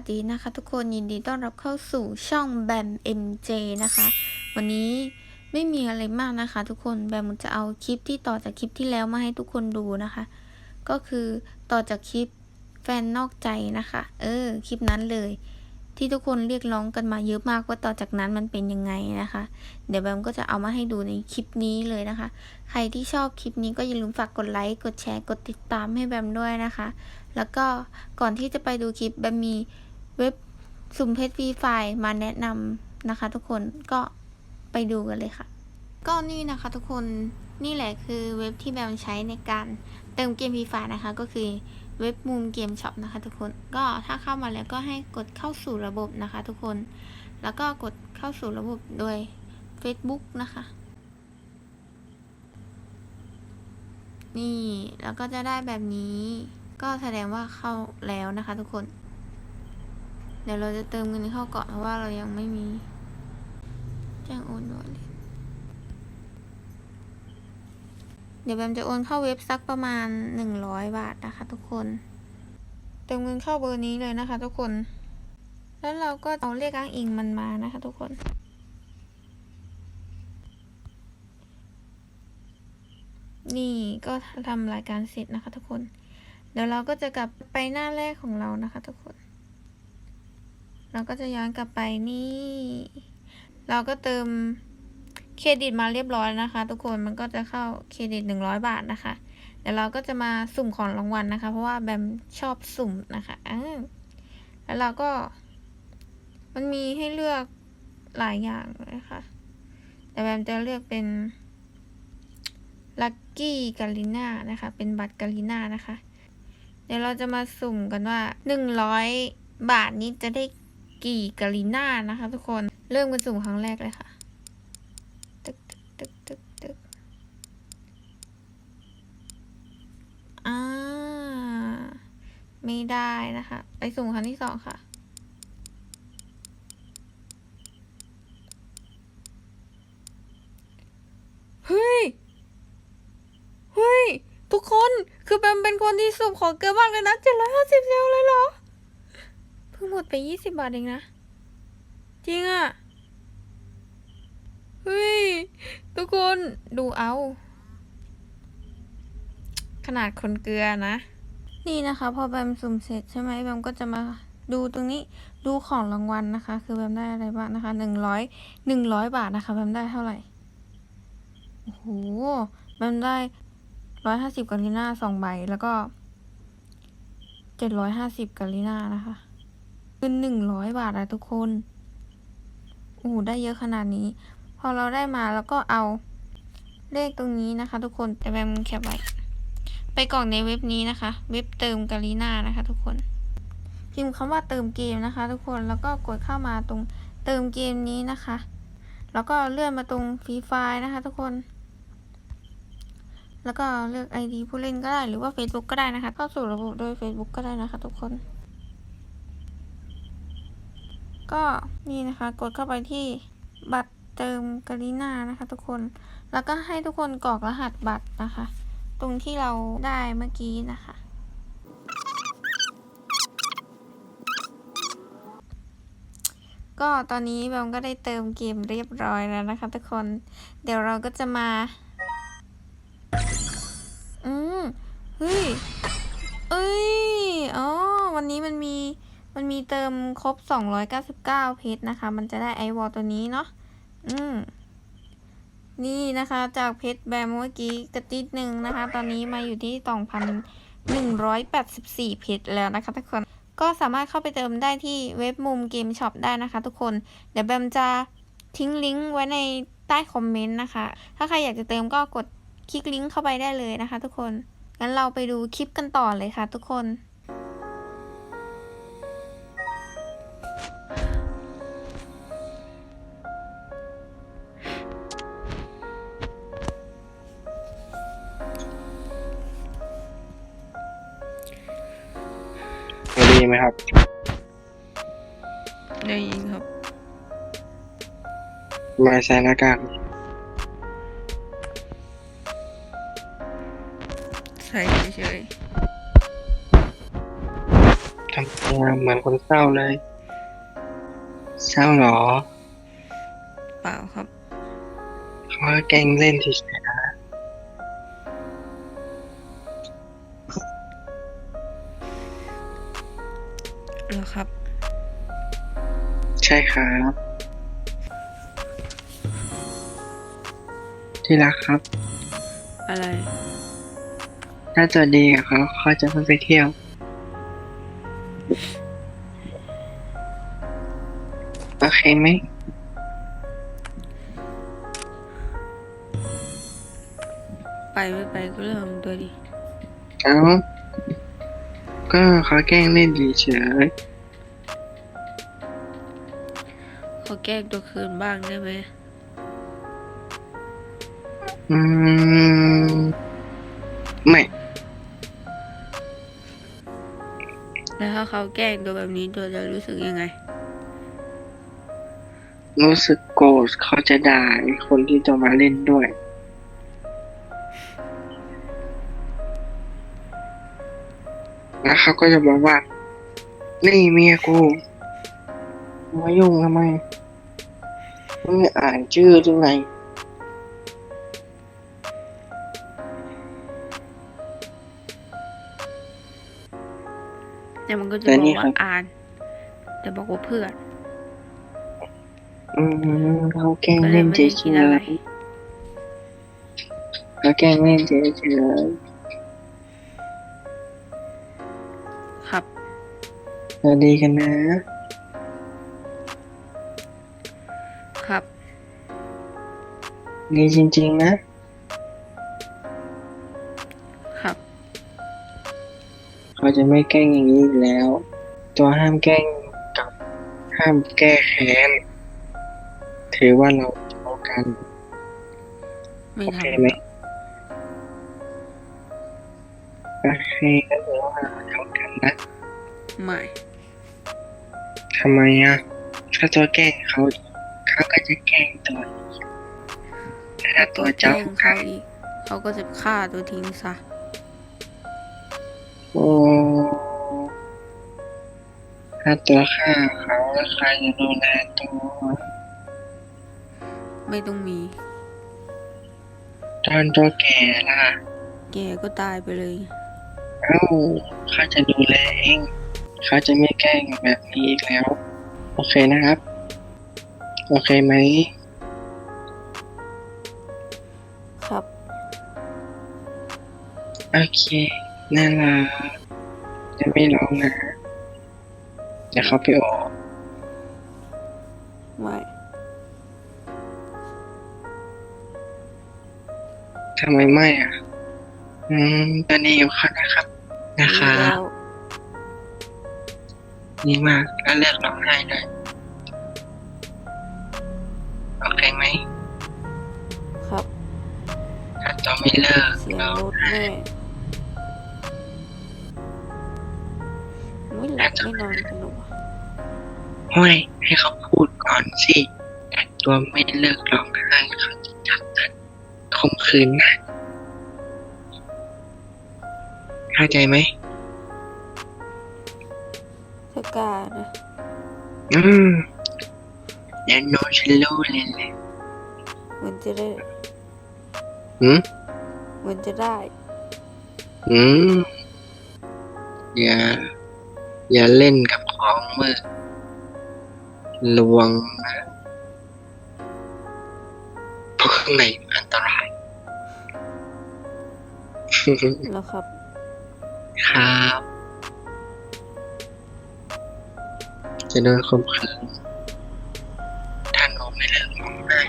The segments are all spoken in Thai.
วัสดีนะคะทุกคนยินดีต้อนรับเข้าสู่ช่องแบม MJ นะคะ วันนี้ไม่มีอะไรมากนะคะ ทุกคนแบมจะเอาคลิปที่ต่อจากคลิปที่แล้วมาให้ทุกคนดูนะคะ ก็คือต่อจากคลิปแฟนนอกใจนะคะ เออคลิปนั้นเลย ที่ทุกคนเรียกร้องกันมาเยอะมากว่าต่อจากนั้นมันเป็นยังไงนะคะ เดี๋ยวแบมก็จะเอามาให้ดูในคลิปนี้เลยนะคะ ใครที่ชอบคลิปนี้ก็อย่าลืมฝากกดไลค์กดแชร์กดติดตามให้แบมด้วยนะคะแล้วก็ก่อนที่จะไปดูคลิปแบมมี เว็บสุ่มเพชรฟรีไฟล์มาแนะนำนะคะ ทุกคนก็ไปดูกันเลยค่ะ ก็นี่นะคะทุกคนนี่แหละคือเว็บที่แบมใช้ในการเติมเกมฟรีไฟล์นะคะ ก็คือเว็บมูมเกมช็อปนะคะ ทุกคนก็ถ้าเข้ามาแล้วก็ให้กดเข้าสู่ระบบนะคะ ทุกคน แล้วก็กดเข้าสู่ระบบโดย Facebook นะคะ นี่แล้วก็จะได้แบบนี้ ก็แสดงว่าเข้าแล้วนะคะ ทุกคน ดี๋ยวเราจะเติมเงินเข้าก่อนเพราะว่าเรายังไม่มีแจ้งโอนด่วนเลยเดี๋ยวแบมจะโอนเข้าเว็บสักประมาณหนึ่งร้อยบาทนะคะ ทุกคน เติมเงินเข้าเบอร์นี้เลยนะคะ ทุกคน แล้วเราก็เอาเลขอ้างอิงมันมานะคะ ทุกคนนี่ก็ทำรายการเสร็จนะคะทุกคน เดี๋ยวเราก็จะกลับไปหน้าแรกของเรานะคะทุกคน เราก็จะย้อนกลับไปนี่ เราก็เติมเครดิตมาเรียบร้อยนะคะ ทุกคนมันก็จะเข้าเครดิตหนึ่งร้อยบาทนะคะเดี๋ยวเราก็จะมาสุ่มของรางวัลนะคะ เพราะว่าแบมชอบสุ่มนะคะแล้วเราก็มันมีให้เลือกหลายอย่างเลยค่ะ แต่แบมจะเลือกเป็นลัคกี้กาลิน่านะคะ เป็นบัตรกาลิน่านะคะ เดี๋ยวเราจะมาสุ่มกันว่าหนึ่งร้อยบาทนี้จะได้ กี่กาลิน่านะคะ ทุกคน เริ่มกันสุ่มครั้งแรกเลยค่ะ ตึกตึกตึกตึกตึกอ่า ไม่ได้นะคะ ไปสุ่มครั้งที่สองค่ะ เฮ้ย เฮ้ย ทุกคน คือแบมเป็นคนที่สุ่มของเกินมากเลยนะเจ็ดร้อยห้าสิบเซลเลยเหรอ พิ่งหมดไปยี่สิบบาทเองนะ จริงอะเฮ้ย ทุกคนดูเอา ขนาดคนเกลือนะ นี่นะคะ พอแบมสุ่มเสร็จใช่ไหมแบมก็จะมาดูตรงนี้ดูของรางวัลนะคะ คือแบมได้อะไรบ้างนะคะหนึ่งร้อยหนึ่งร้อยบาทนะคะแบมได้เท่าไหร่โอ้โหแบมได้ร้อยห้าสิบกาลิน่าสองใบแล้วก็เจ็ดร้อยห้าสิบกาลิน่านะคะ คือหนึ่งร้อยบาทอะทุกคนโอ้โหได้เยอะขนาดนี้ พอเราได้มาแล้วก็เอาเลขตรงนี้นะคะ ทุกคนแต่แบมแคปไว้ ไปกรอกในเว็บนี้นะคะ เว็บเติมกาลิน่านะคะ ทุกคน พิมพ์คำว่าเติมเกมนะคะ ทุกคนแล้วก็กดเข้ามาตรงเติมเกมนี้นะคะ แล้วก็เลื่อนมาตรงฟรีไฟล์นะคะ ทุกคน แล้วก็เลือก ID ผู้เล่นก็ได้หรือว่า Facebook ก็ได้นะคะ เข้าสู่ระบบโดย Facebook ก็ได้นะคะ ทุกคน ก็นี่นะคะกดเข้าไปที่บัตรเติมกาลิน่านะคะ ทุกคน แล้วก็ให้ทุกคนกรอกรหัสบัตรนะคะ ตรงที่เราได้เมื่อกี้นะคะ ก็ตอนนี้แบมก็ได้เติมเกมเรียบร้อยแล้วนะคะ ทุกคน เดี๋ยวเราก็จะมา อืมเฮ้ย เอ้ย อ๋อ วันนี้มันมี มันมีเติมครบ 299 เพชรนะคะ มันจะได้ไอวอลตัวนี้เนาะ อืม นี่นะคะจากเพชรแบมเมื่อกี้กระติดหนึ่งนะคะ ตอนนี้มาอยู่ที่ 2,184 เพชรแล้วนะคะทุกคน ก็สามารถเข้าไปเติมได้ที่เว็บมุมเกมช็อปได้นะคะทุกคน เดี๋ยวแบมจะทิ้งลิงก์ไว้ในใต้คอมเมนต์นะคะ ถ้าใครอยากจะเติมก็กดคลิกลิงก์เข้าไปได้เลยนะคะทุกคน งั้นเราไปดูคลิปกันต่อเลยค่ะทุกคน ยินไหมครับ ได้ยินครับ มาใส่หน้ากากใส่เฉยททำตัวเหมือนคนเศร้าเลย เศร้าเหรอ เปล่าครับเขาก็แกล้งเล่นเฉ ครับ ที่รักครับ อะไร ถ้าตัวดีกับเขาเขาจะไม่ไปเที่ยว โอเคไหม ไปไม่ไปก็เรื่องของตัวดิ เอ้า ก็เขาแกล้งเล่นเฉย อแก้ตัวคืนบ้างได้ไหมๆอืมไม่ แล้วถ้าเขาแกล้งตัวแบบนี้ตัวจะรู้สึกยังไง รู้สึกโกรธเขาจะด่าไอ้คนที่จะมาเล่นด้วย แล้วเขาก็จะบอกว่า นี่เมียกู มายุ่งทำไมมึงไม่อ่านชื่อตรงไหนแต่มันก็จะแต่บอนี่กครัว่าบอ่านแต่บอกว่าเพื่อน อืมเขาแกล้งก็เลยเล่นไม่เฉได้ยคิดอะไรๆเขาแกล้งเล่นเฉยครับๆเราดีกันนะ ดีจริง ๆ นะ ครับ เขาจะไม่แกล้งอย่างนี้อีกแล้ว ตัวห้ามแกล้งกับห้ามแก้แค้น ถือว่าเราเท่ากัน ไม่โอทเคไหมโอเคก็ถือว่าเราเท่ากันนะำไม่ทำไมอะถ้าตัวแกล้งเขาอีกเขาก็จะแกล้งตัวอีก ถ้าตัววแกล้เจ้างเขาอีกเขาก็จะฆ่าตัวทิ้งซะ โอ้ถ้าตัวฆ่าเขาแล้วใครจะดูแลตัวไม่ต้องมี ตอนตัวแก่ล่ะ แกก็ตายไปเลย เอ้าเขาจะดูแลเองเขาจะไม่แกล้งแบบนี้อีกแล้ว โอเคนะครับ โอเคไหม โอเค น่ารักจะไม่ร้องนะเดี๋ยวเขาไปออกไม่ทำไมไม่อะ อืม ตอนนี้อยู่ค่ะนะครับ นะคะแล้วดีมากแล้วเลิกร้องไห้เลยโอเคไหม ครับ ถ้าตัวไม่เลิกเสียงร้องรถไห้ แม่ หลับไม่นอนกันหนูอะห้วยให้เขาพูดก่อนสิแต่ตัวไม่เลิกร้องไห้เขาจะจับตัดข่มขืนนะเข้าใจไหมถ้ากล้านะอืมเดี๋ยวโนฉันรู้เลยแหละเหมือนจะได้หืมเหมือนจะได้อืมอย่า อย่าเล่นกับของมือลวงนะเพราะข้างในมันอันตราย แล้วครับ ครับ จะโดนข่มขืนถ้าหนูไม่เลิกร้องไห้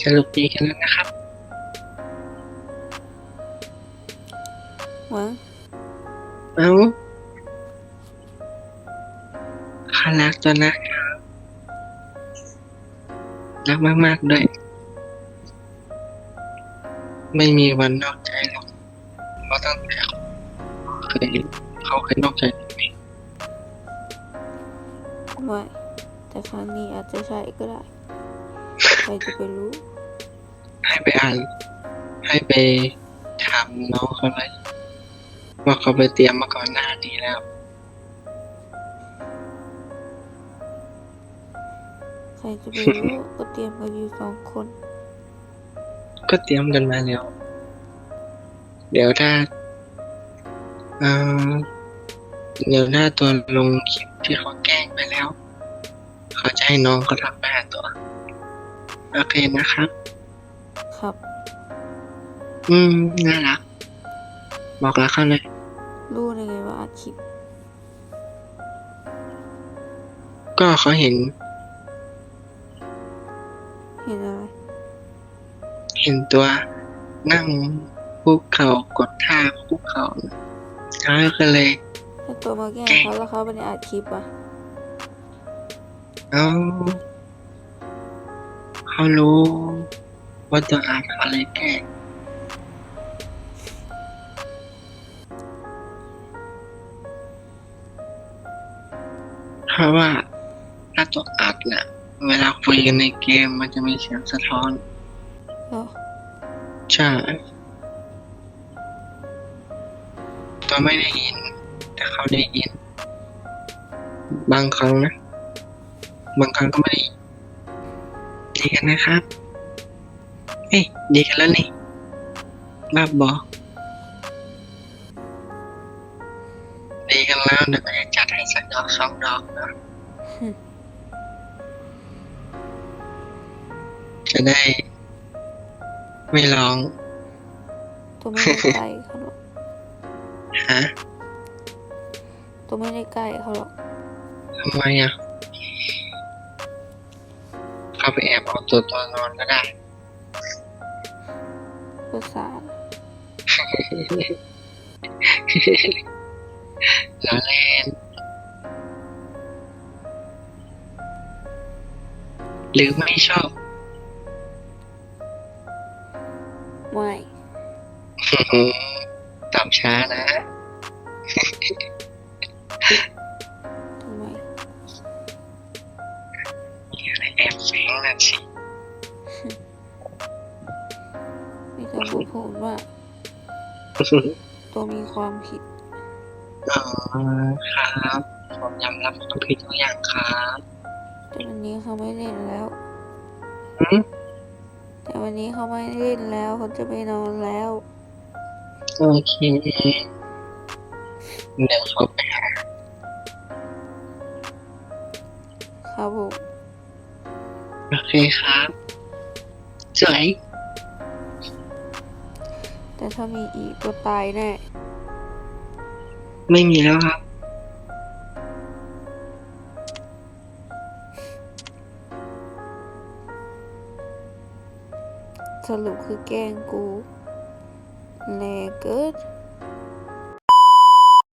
จะลุกดีกันแล้วนะครับ หวัง เอ้า รักตัวนะครับ รักมากๆด้วย ไม่มีวันนอกใจหรอกเพราะตั้งแต่เขาเคยเขาเคยนอกใจหนูเองไม่แต่ครั้งนี้อาจจะใช่ก็ได้ ใครจะไปรู้ ให้ไปอ่าน ให้ไปถามน้องเขาเลยว่าเขาไปเตรียมมาก่อนหน้านี้แล้ว รจะไปรู้ก็เตรียมกันอยู่สองคน ก็เตรียมกันมาแล้ว เดี๋ยวถ้าเอ่อเดี๋ยวถ้าตัวลงคลิปที่เขาแกล้งไปแล้ว เขาจะให้น้องเขาทำไปหาตัว โอเคนะครับ ครับ อืม น่ารัก บอกรักเขาเลย รู้ได้ไงว่าอัดคลิป ก็เขาเห็น เห็นอะไร เห็นตัวนั่งคุกเข่ากดท่าคุกเข่าน่ะเขาก็เลยถ้าตัวมาแกล้งเขาแล้วเขาไม่ได้อัดคลิปอะเอาเขารู้ว่าตัวอาจเขาเลยแกล้งเพราะว่าถ้าตัวอัดน่ะ เวลาคุยกันในเกมมันจะมีเสียงสะท้อน เหรอใช่ตัวไม่ได้ยิน แต่เขาได้ยิน บางครั้งนะ บางครั้งก็ไม่ได้ยินดีกันนะครับ เฮ้ยดีกันแล้วนี่บ้าบอดีกันแล้วเดี๋ยวก็จะจัดให้สักดอกสองดอกนะ จะได้ ไม่ร้องตัวไม่ได้ใกล้เขาหรอกฮะตัวไม่ได้ใกล้เขาหรอกทำไมอะเข้าไปแอบเอาตัวตัวนอนก็ได้ภาษาล้อเล่นหรือไม่ชอบ ไม่ ตอบช้านะทำไมมีอะไรแอบแฝงนั่นสิมีแต่ผู้พูดว่าตัวมีความผิดอ๋อครับ ผมยอมรับความผิดทุกอย่างครับแต่วันนี้เขาไม่เล่นแล้ว อืมแต่ วันนี้เขาไม่เล่นแล้วเขาจะไปนอนแล้ว โอเคเดี๋ยวเขาไปหาครับผมโอเคครับสวยแต่ถ้ามีอีกตัวตายแน่ ไม่มีแล้วครับ สรุปคือแกล้งกูแลเกิด